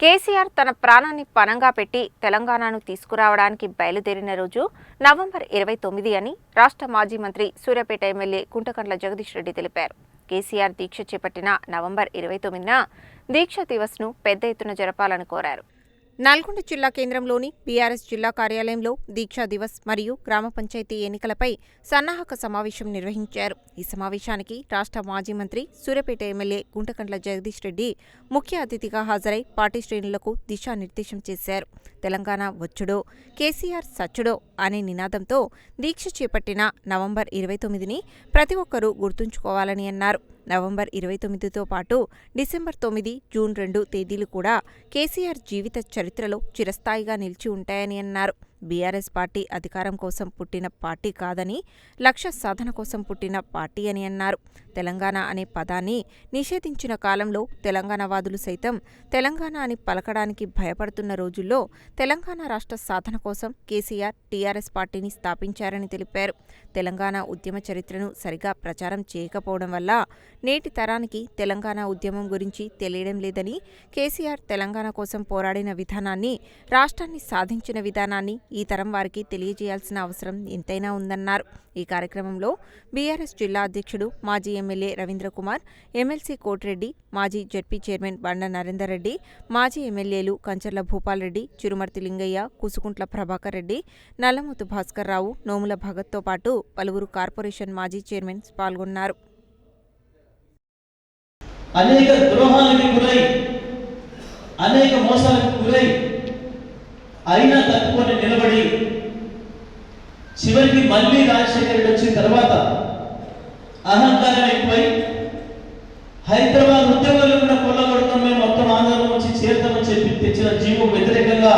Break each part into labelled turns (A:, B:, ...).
A: కేసీఆర్ తన ప్రాణాన్ని పణంగా పెట్టి తెలంగాణను తీసుకురావడానికి బయలుదేరిన రోజు నవంబర్ ఇరవై తొమ్మిది అని రాష్ట్ర మాజీ మంత్రి సూర్యాపేట ఎమ్మెల్యే కుంటకండ్ల జగదీష్ రెడ్డి తెలిపారు. కేసీఆర్ దీక్ష చేపట్టిన నవంబర్ ఇరవై తొమ్మిదిన దీక్ష దివస్ను పెద్ద ఎత్తున జరపాలని కోరారు. నల్గొండ జిల్లా కేంద్రంలోని బీఆర్ఎస్ జిల్లా కార్యాలయంలో దీక్షా దివస్ మరియు గ్రామ పంచాయతీ ఎన్నికలపై సన్నాహక సమావేశం నిర్వహించారు. ఈ సమావేశానికి రాష్ట్ర మాజీ మంత్రి సూర్యపేట ఎమ్మెల్యే గుంటకండ్ల జగదీష్ రెడ్డి ముఖ్య అతిథిగా హాజరై పార్టీ శ్రేణులకు దిశానిర్దేశం చేశారు. తెలంగాణ వచ్చుడో కేసీఆర్ సచ్చుడో అనే నినాదంతో దీక్ష చేపట్టిన నవంబర్ ఇరవై తొమ్మిదిని ప్రతి ఒక్కరూ గుర్తుంచుకోవాలని అన్నారు. నవంబర్ ఇరవై తొమ్మిదితో పాటు డిసెంబర్ తొమ్మిది జూన్ రెండు తేదీలు కూడా కేసీఆర్ జీవిత చరిత్రలో చిరస్థాయిగా నిలిచి ఉంటాయని అన్నారు. బీఆర్ఎస్ పార్టీ అధికారం కోసం పుట్టిన పార్టీ కాదని లక్ష్య సాధన కోసం పుట్టిన పార్టీ అని అన్నారు. తెలంగాణ అనే పదాన్ని నిషేధించిన కాలంలో తెలంగాణవాదులు సైతం తెలంగాణ అని పలకడానికి భయపడుతున్న రోజుల్లో తెలంగాణ రాష్ట్ర సాధన కోసం కేసీఆర్ టీఆర్ఎస్ పార్టీని స్థాపించారని తెలిపారు. తెలంగాణ ఉద్యమ చరిత్రను సరిగా ప్రచారం చేయకపోవడం వల్ల నేటి తరానికి తెలంగాణ ఉద్యమం గురించి తెలియడం లేదని కేసీఆర్ తెలంగాణ కోసం పోరాడిన విధానాన్ని రాష్ట్రాన్ని సాధించిన విధానాన్ని ఈ తరం వారికి తెలియజేయాల్సిన అవసరం ఎంతైనా ఉందన్నారు. ఈ కార్యక్రమంలో బీఆర్ఎస్ జిల్లా అధ్యక్షుడు మాజీ ఎమ్మెల్యే రవీంద్రకుమార్ ఎమ్మెల్సీ కోటిరెడ్డి మాజీ జడ్పీ చైర్మన్ బండ నరేందర్ రెడ్డి మాజీ ఎమ్మెల్యేలు కంచర్ల భూపాల్ రెడ్డి చిరుమర్తి లింగయ్య కుసుకుంట్ల ప్రభాకర్ రెడ్డి నల్లమూతు భాస్కర్ రావు నోముల భగత్తో పాటు పలువురు కార్పొరేషన్ మాజీ చైర్మన్స్ పాల్గొన్నారు.
B: అనేక ద్రోహాలకు గురై అనేక మోసాలకు గురై అయినా తట్టుకొని నిలబడి చివరికి మళ్ళీ రాజశేఖరుడు వచ్చిన తర్వాత అహంకారం ఎక్కువై హైదరాబాద్ ఉద్యోగాలు కూడా కొల్లగొడతాం మేము మొత్తం ఆంధ్రలో వచ్చి చేరుతామని చెప్పి తెచ్చిన జీవో వ్యతిరేకంగా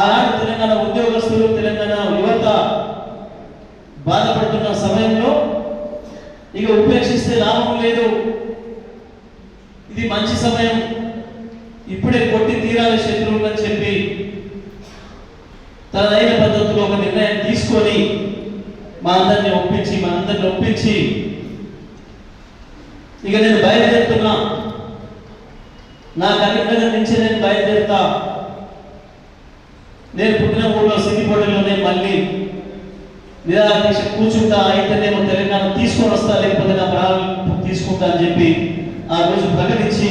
B: ఆనాడు తెలంగాణ ఉద్యోగస్తులు తెలంగాణ యువత బాధపడుతున్న సమయంలో ఇక ఉపేక్షిస్తే లాభం లేదు. ఇది మంచి సమయం. ఇప్పుడే కొట్టి తీరాలి శత్రువులు అని చెప్పి తనదైన పద్ధతిలో ఒక నిర్ణయం తీసుకొని మా అందరిని ఒప్పించి మా అందరిని ఒప్పించి ఇక నేను బయలుదేరుతున్నా. నా కరీంనగర్ నుంచి నేను బయలుదేరుతా. నేను పుట్టిన ఊళ్ళో సిద్దిపోటలోనే మళ్ళీ నిరాదీక్ష కూర్చుంటా. అయితేనేమో తెలంగాణ తీసుకొని వస్తా లేకపోతే నా ప్రాణం తీసుకుంటా అని చెప్పి ఆ రోజు ప్రకటించి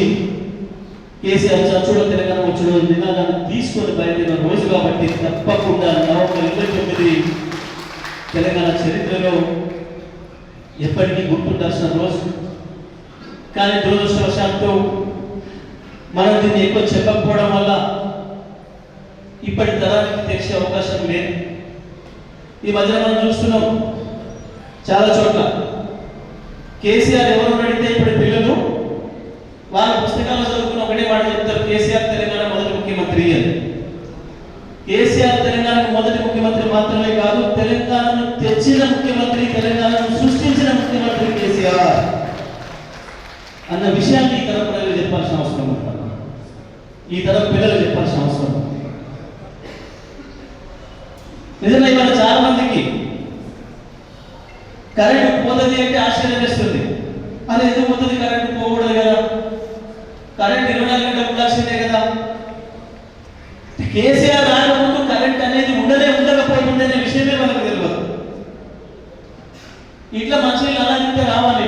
B: కేసీఆర్ చర్చలో తెలంగాణ వచ్చిన నినాదాన్ని తీసుకొని బయలుదేరిన రోజు కాబట్టి తప్పకుండా నవంబర్ ఇరవై తొమ్మిది తెలంగాణ చరిత్రలో ఎప్పటికీ గుర్తుండాల్సిన రోజు. కానీ దురదృష్టవశాత్తు మనం దీన్ని ఎక్కువ చెప్పకపోవడం వల్ల ఇప్పటి తరానికి తెలిసే అవకాశం లేదు. ఈ మధ్య మనం చూస్తున్నాం చాలా చోట్ల కేసీఆర్ ఎవరు అడిగితే ఇప్పుడు పిల్లలు వాళ్ళ పుస్తకాల్లో చదువుకున్న ఒకటే మాట చెప్తారు కేసీఆర్ తెలంగాణ మొదటి ముఖ్యమంత్రి అని కేసీఆర్ తెలంగాణకు మొదటి ముఖ్యమంత్రి కాదు తెలంగాణను తెచ్చిన ముఖ్యమంత్రి తెలంగాణను సృష్టించిన ముఖ్యమంత్రి కేసీఆర్ అన్న విషయాన్ని ఈ తరం ప్రజలు చెప్పాల్సిన అవసరం ఈ తరం పిల్లలు చెప్పాల్సిన అవసరం నిజంగా ఇవాళ చాలా మందికి కరెంటు పోతుంది అంటే ఆశ్చర్యం వేస్తుంది. అది ఎందుకు పోతుంది కరెంటు? పోకూడదు కదా. కరెంట్ ఇరవై నాలుగు గంటలు ఉండాల్సిందే కదా. కేసీఆర్ రాకముందు కరెంట్ అనేది ఉండనే ఉండకపోయింది అనే విషయమే మనకు తెలియదు ఇట్లా మంచినీళ్ళు అలా తింటే రావాలి.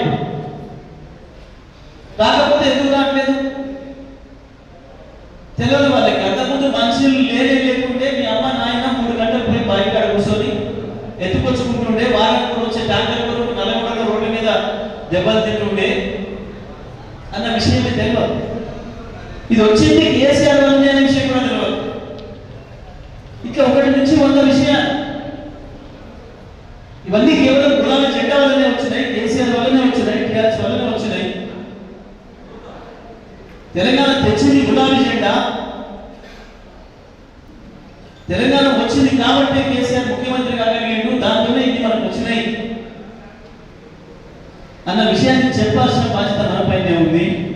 B: రాకపోతే ఎందుకు రావట్లేదు తెలియదు వాళ్ళకి. అంతకుముందు మనుషులు లేనే లేకుంటే మీ అమ్మ నాయన మూడు గంటలు పోయి బయట కూర్చొని ఎత్తుకొచ్చుకుంటుండే వారానికి వచ్చే ట్యాంకర్ కొరకు నల్లగొండ రోడ్డు మీద దెబ్బలు తింటుండే అన్న విషయమే తెలియదు. ఇది వచ్చింది కేసీఆర్ ఉంది అనే విషయం కూడా తెలియదు. ఇట్లా ఒకటి నుంచి వంద విషయాలు. ఇవన్నీ కేవలం గులాబీ జెండా వల్లనే వచ్చినాయి కేసీఆర్ వల్లనే వచ్చినాయి టీఆర్ఎస్ వల్లనే వచ్చినాయి తెలంగాణ తెచ్చింది గులాబీ జెండా. తెలంగాణ వచ్చింది కాబట్టి కేసీఆర్ ముఖ్యమంత్రి కాగలిగిండు. దాంతోనే ఇది మనకు వచ్చినాయి. అన్న విషయాన్ని చెప్పాల్సిన బాధ్యత మనపైనే ఉంది.